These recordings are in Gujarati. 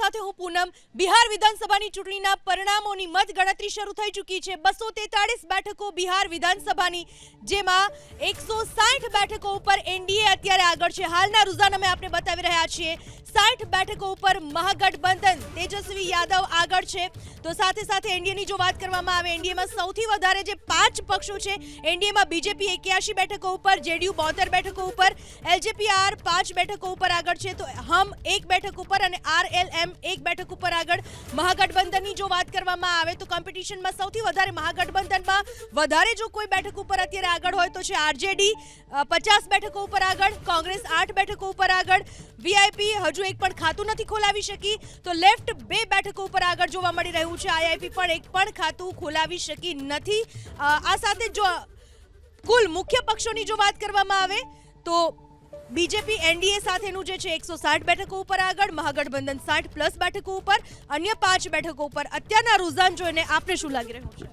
સાથે હું પૂનમ. બિહાર વિધાનસભાની ચૂંટણીના પરિણામોની મત ગણતરી શરૂ થઈ ચૂકી છે. બસો બેઠકો બિહાર વિધાનસભાની, જેમાં એકસો બેઠકો ઉપર એનડીએ અત્યારે આગળ છે. હાલના રુઝાન અમે આપણે બતાવી રહ્યા છીએ. સાઠ બેઠકો ઉપર મહાગઠબંધન તેજસ્વી યાદવ આગળ છે. તો સાથે સાથે એનડીએની જો વાત કરવામાં આવે, એનડીએમાં સૌથી વધારે જે પાંચ પક્ષો છે, એનડીએમાં બીજેપી એક્યાસી બેઠકો ઉપર, જેડીયુ બોતેર બેઠકો ઉપર, એલજેપી આર પાંચ બેઠકો ઉપર આગળ છે. તો હમ એક બેઠક ઉપર અને આરએલએમ એક બેઠક ઉપર આગળ મહાગઠબંધનની જો વાત કરવામાં આવે તો કોમ્પિટિશનમાં સૌથી વધારે મહાગઠબંધનમાં વધારે જો કોઈ બેઠક ઉપર અત્યારે આગળ હોય તો છે આરજેડી પચાસ બેઠકો ઉપર આગળ, કોંગ્રેસ આઠ બેઠકો ઉપર આગળ, વીઆઈપી હજુ એક પણ ખાતું નથી ખોલાવી શકી, તો લેફ્ટ બે બેઠકો ઉપર આગળ જોવા મળી રહ્યું છે. આઈઆઈપી પણ એક પણ ખાતું ખોલાવી શકી નથી. આ સાથે જો કુલ મુખ્ય પક્ષોની જો વાત કરવામાં આવે તો બીજેપી એનડીએ સાથેનું જે છે એકસો સાઠ બેઠકો ઉપર આગળ, મહાગઠબંધન સાઠ પ્લસ બેઠકો ઉપર, અન્ય પાંચ બેઠકો ઉપર. અત્યારના રુઝાન જોઈને આપને શું લાગી રહ્યું છે?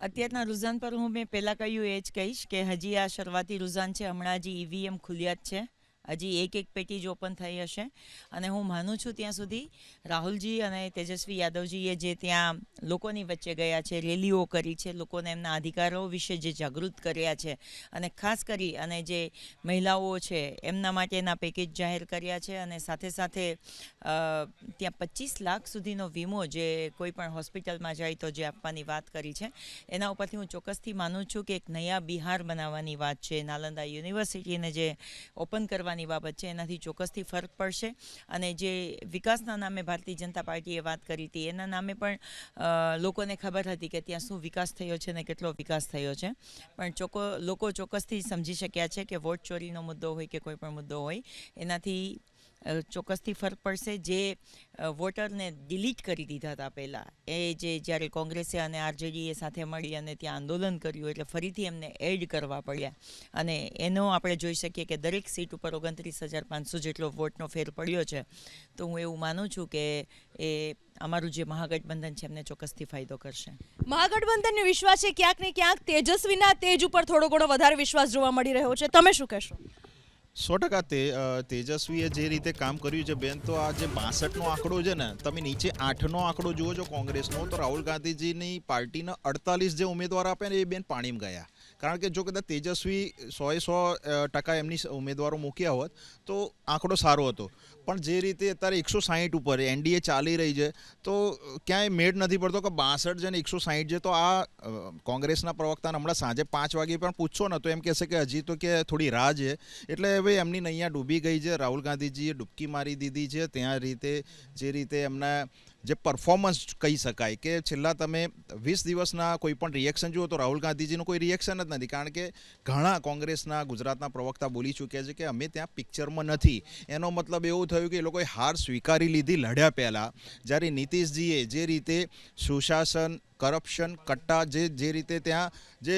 અત્યારના રુઝાન પર હું મેં પહેલાં કહ્યું એ જ કહીશ કે હજી આ શરૂઆતી રુઝાન છે. હમણાં હજી ઈવીએમ ખુલ્યા જ છે. હજી એક એક પેટી જ ઓપન થઈ હશે. અને હું માનું છું ત્યાં સુધી રાહુલજી અને તેજસ્વી યાદવજીએ જે ત્યાં લોકોની વચ્ચે ગયા છે, રેલીઓ કરી છે, લોકોને એમના અધિકારો વિશે જે જાગૃત કર્યા છે અને ખાસ કરી અને જે મહિલાઓ છે એમના માટેના પેકેજ જાહેર કર્યા છે અને સાથે સાથે ત્યાં પચીસ લાખ સુધીનો વીમો જે કોઈ પણ હોસ્પિટલમાં જાય તો જે આપવાની વાત કરી છે. એના ઉપરથી હું ચોક્કસથી માનું છું કે એક નયા બિહાર બનાવવાની વાત છે. નાલંદા યુનિવર્સિટીને જે ઓપન કરવાની બાબત છે, એનાથી ચોક્કસથી ફરક પડશે. અને જે વિકાસના નામે ભારતીય જનતા પાર્ટીએ વાત કરી હતી, એના નામે પણ લોકોને ખબર હતી કે ત્યાં શું વિકાસ થયો છે ને કેટલો વિકાસ થયો છે. પણ ચોક્કો લોકો ચોક્કસથી સમજી શક્યા છે કે વોટ ચોરીનો મુદ્દો હોય કે કોઈ પણ મુદ્દો હોય, એનાથી ચોક્કસથી ફરક પડશે. જે વોટરને ડિલીટ કરી દીધા હતા પહેલાં, એ જે જ્યારે કોંગ્રેસે અને આરજેડીએ સાથે મળી અને ત્યાં આંદોલન કર્યું એટલે ફરીથી એમને એડ કરવા પડ્યા. અને એનો આપણે જોઈ શકીએ કે દરેક સીટ ઉપર ઓગણત્રીસ હજાર પાંચસો જેટલો વોટનો ફેર પડ્યો છે. તો હું એવું માનું છું કે એ અમારું જે મહાગઠબંધન છે એમને ચોક્કસથી ફાયદો કરશે. મહાગઠબંધનને વિશ્વાસ છે ક્યાંક ને ક્યાંક તેજસ્વીના તેજ ઉપર થોડો ઘણો વધારે વિશ્વાસ જોવા મળી રહ્યો છે. તમે શું કહેશો? સો ટકા તે તેજસ્વીએ જે રીતે કામ કર્યું છે બેન, તો આ જે બાસઠનો આંકડો છે ને, તમે નીચે આઠનો આંકડો જુઓ છો કોંગ્રેસનો, તો રાહુલ ગાંધીજીની પાર્ટીના અડતાલીસ જે ઉમેદવાર આપે ને એ બેન પાણીમાં ગયા. કારણ કે જો કદાચ તેજસ્વી સોએ સો ટકા એમની ઉમેદવારો મૂક્યા હોત, તો આંકડો સારો હતો. પણ જે રીતે અત્યારે એકસો સાહીઠ ઉપર એનડીએ ચાલી રહી છે, તો ક્યાંય મેળ નથી પડતો કે બાસઠ છે ને એકસો સાહીઠ છે, તો આ કોંગ્રેસના પ્રવક્તાને હમણાં સાંજે પાંચ વાગે પણ પૂછશો ને, તો એમ કહેશે કે હજી તો કે થોડી રાહ છે. એટલે હવે એમની નૈયા ડૂબી ગઈ છે. રાહુલ ગાંધીજીએ ડૂબકી મારી દીધી છે. ત્યાં રીતે, જે રીતે એમના જે પરફોર્મન્સ કહી શકાય કે છેલ્લા તમે વીસ દિવસના કોઈ પણ રિએક્શન જુઓ તો રાહુલ ગાંધીજીનું કોઈ રિએક્શન જ નથી. કારણ કે ઘણા કોંગ્રેસના, ગુજરાતના પ્રવક્તા બોલી ચૂક્યા છે કે અમે ત્યાં પિક્ચરમાં નથી. એનો મતલબ એવું થયું કે એ લોકોએ હાર સ્વીકારી લીધી લડ્યા પહેલાં. જ્યારે નીતિશજીએ જે રીતે સુશાસન કરપ્શન કટ્ટા જે જે રીતે ત્યાં જે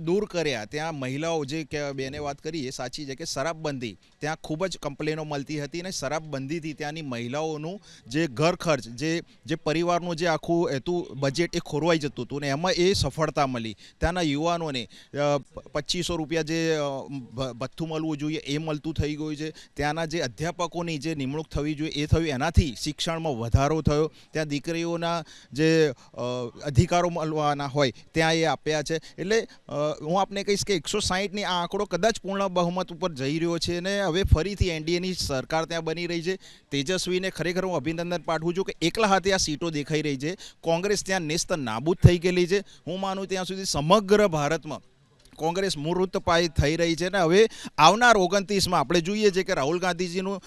દૂર કર્યા ત્યાં મહિલાઓ જે બેને વાત કરી એ સાચી છે કે શરાબબંધી ત્યાં ખૂબ જ કમ્પ્લેનો મળતી હતી અને શરાબબંધીથી ત્યાંની મહિલાઓનું જે ઘર ખર્ચ જે જે પરિવારનું જે આખું હતું બજેટ એ ખોરવાઈ જતું હતું ને એમાં એ સફળતા મળી. ત્યાંના યુવાનોને પચીસો રૂપિયા જે ભથ્થું મળવું જોઈએ એ મળતું થઈ ગયું છે. ત્યાંના જે અધ્યાપકોની જે નિમણૂક થવી જોઈએ એ થયું. એનાથી શિક્ષણમાં વધારો થયો. ત્યાં દીકરીઓના જે અ, અધિકારો મળવાના હોય, ત્યાં એ આપ્યા છે. એટલે હું આપને કહીશ કે એકસો સાહીઠની આ આંકડો કદાચ પૂર્ણ બહુમત ઉપર જઈ રહ્યો છે અને હવે ફરીથી એનડીએની સરકાર ત્યાં બની રહી છે. તેજસ્વીને ખરેખર હું અભિનંદન પાઠવું છું કે એકલા હાથે આ સીટો દેખાઈ રહી છે. કોંગ્રેસ ત્યાં નેસ્ત નાબૂદ થઈ ગયેલી છે. હું માનું ત્યાં સુધી સમગ્ર ભારતમાં કોંગ્રેસ મૂર્ત થઈ રહી છે ને હવે આવનાર ઓગણત્રીસમાં આપણે જોઈએ છે કે રાહુલ ગાંધીજીનું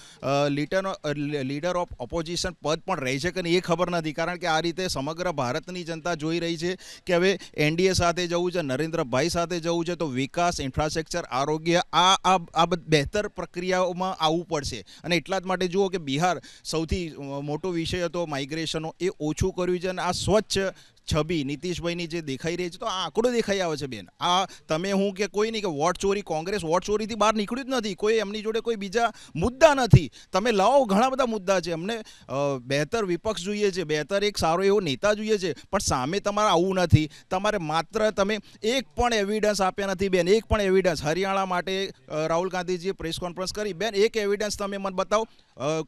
લીડર લીડર ઓફ ઓપોઝિશન પદ પણ રહે છે કે એ ખબર નથી. કારણ કે આ રીતે સમગ્ર ભારતની જનતા જોઈ રહી છે કે હવે એનડીએ સાથે જવું છે, નરેન્દ્રભાઈ સાથે જવું છે, તો વિકાસ ઇન્ફ્રાસ્ટ્રક્ચર આરોગ્ય, આ આ બહેતર પ્રક્રિયાઓમાં આવવું પડશે. અને એટલા જ માટે જુઓ કે બિહાર સૌથી મોટો વિષય હતો માઇગ્રેશનનો એ ઓછું કર્યું છે અને આ સ્વચ્છ છબી, નીતિશભાઈની જે દેખાઈ રહી છે, તો આ આંકડો દેખાઈ આવે છે બેન. આ તમે હું કે કોઈ નહીં કે વોટ ચોરી, કોંગ્રેસ વોટ ચોરીથી બહાર નીકળ્યું જ નથી. કોઈ એમની જોડે કોઈ બીજા મુદ્દા નથી. તમે લાવો, ઘણા બધા મુદ્દા છે. અમને બહેતર વિપક્ષ જોઈએ છે. બહેતર એક સારો એવો નેતા જોઈએ છે. પણ સામે તમારે આવું નથી. તમારે માત્ર તમે એક પણ એવિડન્સ આપ્યા નથી બેન. એક પણ એવિડન્સ હરિયાણા માટે રાહુલ ગાંધીજીએ પ્રેસ કોન્ફરન્સ કરી. બેન, એક એવિડન્સ તમે મને બતાવો.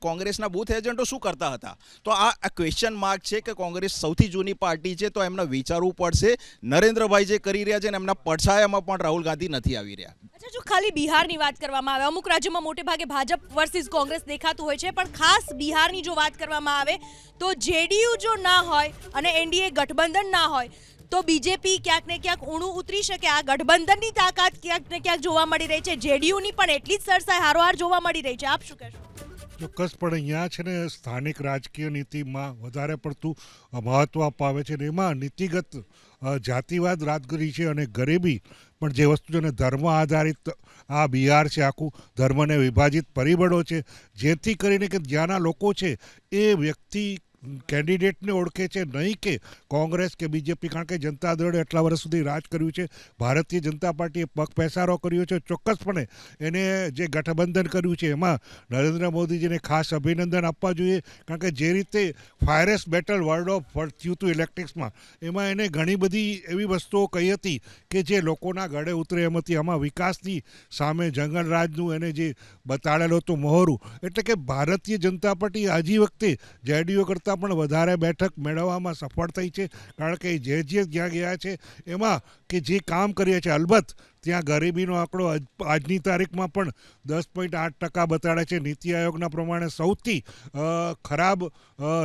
કોંગ્રેસના બૂથ એજન્ટો શું કરતા હતા? તો આ ક્વેશ્ચન માર્ક છે કે કોંગ્રેસ સૌથી જૂની પાર્ટી છે તો એમને વિચારવું પડશે. નરેન્દ્રભાઈ જે કરી રહ્યા છે ને એમના પડછાયામાં પણ રાહુલ ગાંધી નથી આવી રહ્યા. જો ખાલી બિહારની વાત કરવામાં આવે, અમુક રાજ્યોમાં મોટે ભાગે ભાજપ વર્સિસ કોંગ્રેસ દેખાતું હોય છે, પણ ખાસ બિહારની જો વાત કરવામાં આવે, તો જેડીયુ જો ના હોય અને એનડીએ ગઠબંધન ના હોય, તો બીજેપી ક્યાંક ને ક્યાંક ઊણું ઉતરી શકે. આ ગઠબંધનની તાકાત ક્યાંક ને ક્યાંક જોવા મળી રહી છે. જેડીયુની પણ એટલી જ સરસાઈ હારોહાર જોવા મળી રહી છે. આપ શું કહેશો? ચોક્કસપણે અહીંયા છે ને સ્થાનિક રાજકીય નીતિમાં વધારે પડતું મહત્ત્વ અપાવે છે ને એમાં નીતિગત જાતિવાદ રાજગરી છે અને ગરીબી પણ જે વસ્તુ છે ને ધર્મ આધારિત આ બિહાર છે, આખું ધર્મને વિભાજિત પરિબળો છે, જેથી કરીને કે જ્યાંના લોકો છે એ વ્યક્તિ કેન્ડિડેટને ઓળખે છે નહીં કે કોંગ્રેસ કે બીજેપી, કારણ કે જનતા દળે એટલા વર્ષ સુધી રાજ કર્યું છે. ભારતીય જનતા પાર્ટીએ પગ પેસારો કર્યો છે. ચોક્કસપણે એને જે ગઠબંધન કર્યું છે, એમાં નરેન્દ્ર મોદીજીને ખાસ અભિનંદન આપવા જોઈએ. કારણ કે જે રીતે ફાયરેસ્ટ બેટલ વર્લ્ડ ઓફ થયું હતું ઇલેક્ટ્રિક્સમાં, એમાં એને ઘણી બધી એવી વસ્તુઓ કહી હતી કે જે લોકોના ગળે ઉતરે એમ હતી. આમાં વિકાસની સામે જંગલ રાજનું એને જે બતાડેલું હતું, મોહરું. એટલે કે ભારતીય જનતા પાર્ટી આજી વખતે જેડીયુ કરતાં પણ વધારે બેઠક મેળવવામાં સફળ થઈ છે. કારણ કે જે જે જ્યાં ગયા છે, એમાં કે જે કામ કરીએ છે અલબત્ત ત્યાં ગરીબીનો આંકડો આજની તારીખમાં પણ દસ પોઈન્ટ આઠ ટકા બતાડે છે. નીતિ આયોગના પ્રમાણે સૌથી ખરાબ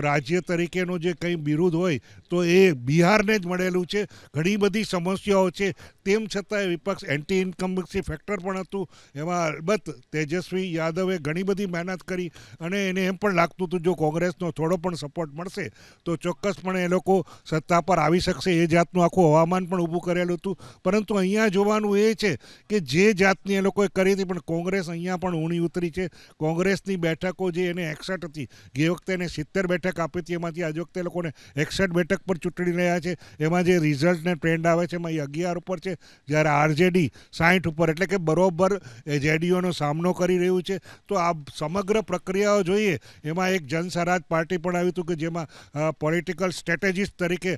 રાજ્ય તરીકેનું જે કંઈ બિરુદ હોય તો એ બિહારને જ મળેલું છે. ઘણી બધી સમસ્યાઓ છે. તેમ છતાંય વિપક્ષ એન્ટી ઇન્કમ્બન્સી ફેક્ટર પણ હતું. એમાં અલબત્ત તેજસ્વી યાદવે ઘણી બધી મહેનત કરી અને એને એમ પણ લાગતું હતું, જો કોંગ્રેસનો થોડો પણ સપોર્ટ મળશે તો ચોક્કસપણે એ લોકો સત્તા પર આવી શકશે. એ જાતનું આખું હવામાન પણ ઊભું કરેલું હતું. પરંતુ અહીંયા જોવાનું એ છે કે જે જાતની એ લોકોએ કરી હતી, પણ કોંગ્રેસ અહીંયા પણ ઊણી ઉતરી છે. કોંગ્રેસની બેઠકો જે એને એકસઠ હતી, જે વખતે એને સિત્તેર બેઠક આપી હતી, એમાંથી આજ વખતે લોકોને એકસઠ બેઠક પર ચૂંટણી રહ્યા છે. એમાં જે રિઝલ્ટને ટ્રેન્ડ આવે છે, એમાં એ અગિયાર ઉપર છે. જ્યારે આરજેડી સાઠ ઉપર, એટલે કે બરોબર જેડીઓનો સામનો કરી રહ્યું છે. તો આ સમગ્ર પ્રક્રિયાઓ જોઈએ, એમાં એક જનસ્વરાજ પાર્ટી પણ આવ્યું હતું કે જેમાં પોલિટિકલ સ્ટ્રેટેજિસ્ટ તરીકે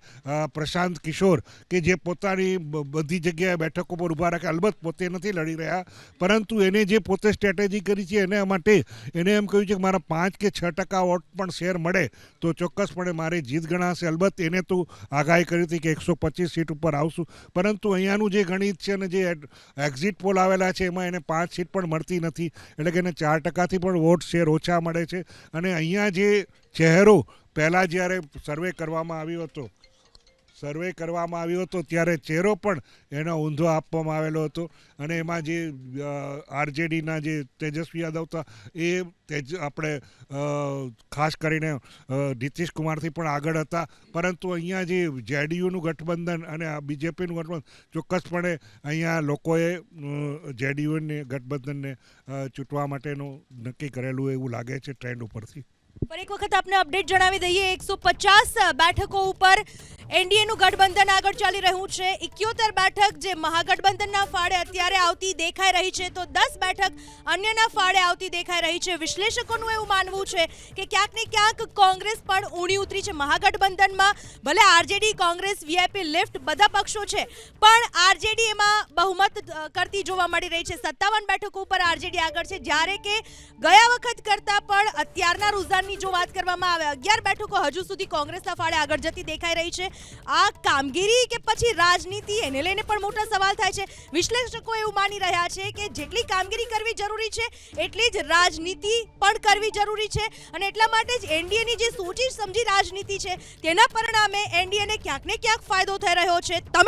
પ્રશાંત કિશોર, કે જે પોતાની બધી જગ્યાએ બેઠકો પર ઊભા રાખે અલબત્ત પોતે નથી લડી રહ્યા. પરંતુ એને જે પોતે સ્ટ્રેટેજી કરી છે એના માટે એને એમ કહ્યું છે કે મારા પાંચ કે છ ટકા વોટ પણ શેર મળે તો ચોક્કસપણે મારી જીત ગણાશે. અલબત્ત એને તો આગાહી કરી હતી કે એકસો પચીસ સીટ ઉપર આવશું. પરંતુ અહીંયાનું જે ગણિત છે અને જે એક્ઝિટ પોલ આવેલા છે એમાં એને પાંચ સીટ પણ મળતી નથી. એટલે કે એને ચાર ટકાથી પણ વોટ શેર ઓછા મળે છે. અને અહીંયા જે ચહેરો પહેલાં જ્યારે સર્વે કરવામાં આવ્યો હતો સર્વે કરવામાં આવ્યો હતો, ત્યારે ચહેરો પણ એનો ઊંધો આપવામાં આવેલો હતો. અને એમાં જે આરજેડીના જે તેજસ્વી યાદવ હતા, એ તેજ, આપણે ખાસ કરીને નીતિશ કુમારથી પણ આગળ હતા. પરંતુ અહીંયા જે જેડીયુનું ગઠબંધન અને આ બીજેપીનું ગઠબંધન, ચોક્કસપણે અહીંયા લોકોએ જેડીયુને ગઠબંધનને ચૂંટવા માટેનું નક્કી કરેલું એવું લાગે છે ટ્રેન્ડ ઉપરથી. ફરી એક વખત આપને અપડેટ જણાવી દઈએ, એકસો પચાસ બેઠકો ઉપર એનડીએનું ગઠબંધન આગળ ચાલી રહ્યું છે. ઇક્યોતેર બેઠક જે મહાગઠબંધનના ફાળે અત્યારે આવતી દેખાઈ રહી છે, તો દસ બેઠક અન્યના ફાળે આવતી દેખાઈ રહી છે. વિશ્લેષકોનું એવું માનવું છે કે ક્યાંક ને ક્યાંક કોંગ્રેસ પણ ઊણી ઉતરી છે મહાગઠબંધનમાં. ભલે આરજેડી, કોંગ્રેસ, વીઆઈપી, લિફ્ટ બધા પક્ષો છે, પણ આરજેડી એમાં બહુમત કરતી જોવા મળી રહી છે. સત્તાવન બેઠકો ઉપર આરજેડી આગળ છે. જ્યારે કે ગયા વખત કરતાં પણ અત્યારના રુઝાનની જો વાત કરવામાં આવે, અગિયાર બેઠકો હજુ સુધી કોંગ્રેસના ફાળે આગળ જતી દેખાઈ રહી છે. આ કામગીરી કે પછી રાજનીતિ, એને લઈને પણ મોટા સવાલ થાય છે. વિશ્લેષકો એવું માની રહ્યા છે કે જેટલી કામગીરી કરવી જરૂરી છે, એટલી જ રાજનીતિ પણ કરવી જરૂરી છે. અને એટલા માટે જ એનડીએની જે સોચી સમજી રાજનીતિ છે, તેના પરિણામે એનડીએને ક્યાંક ને ક્યાંક ફાયદો થઈ રહ્યો છે. તમે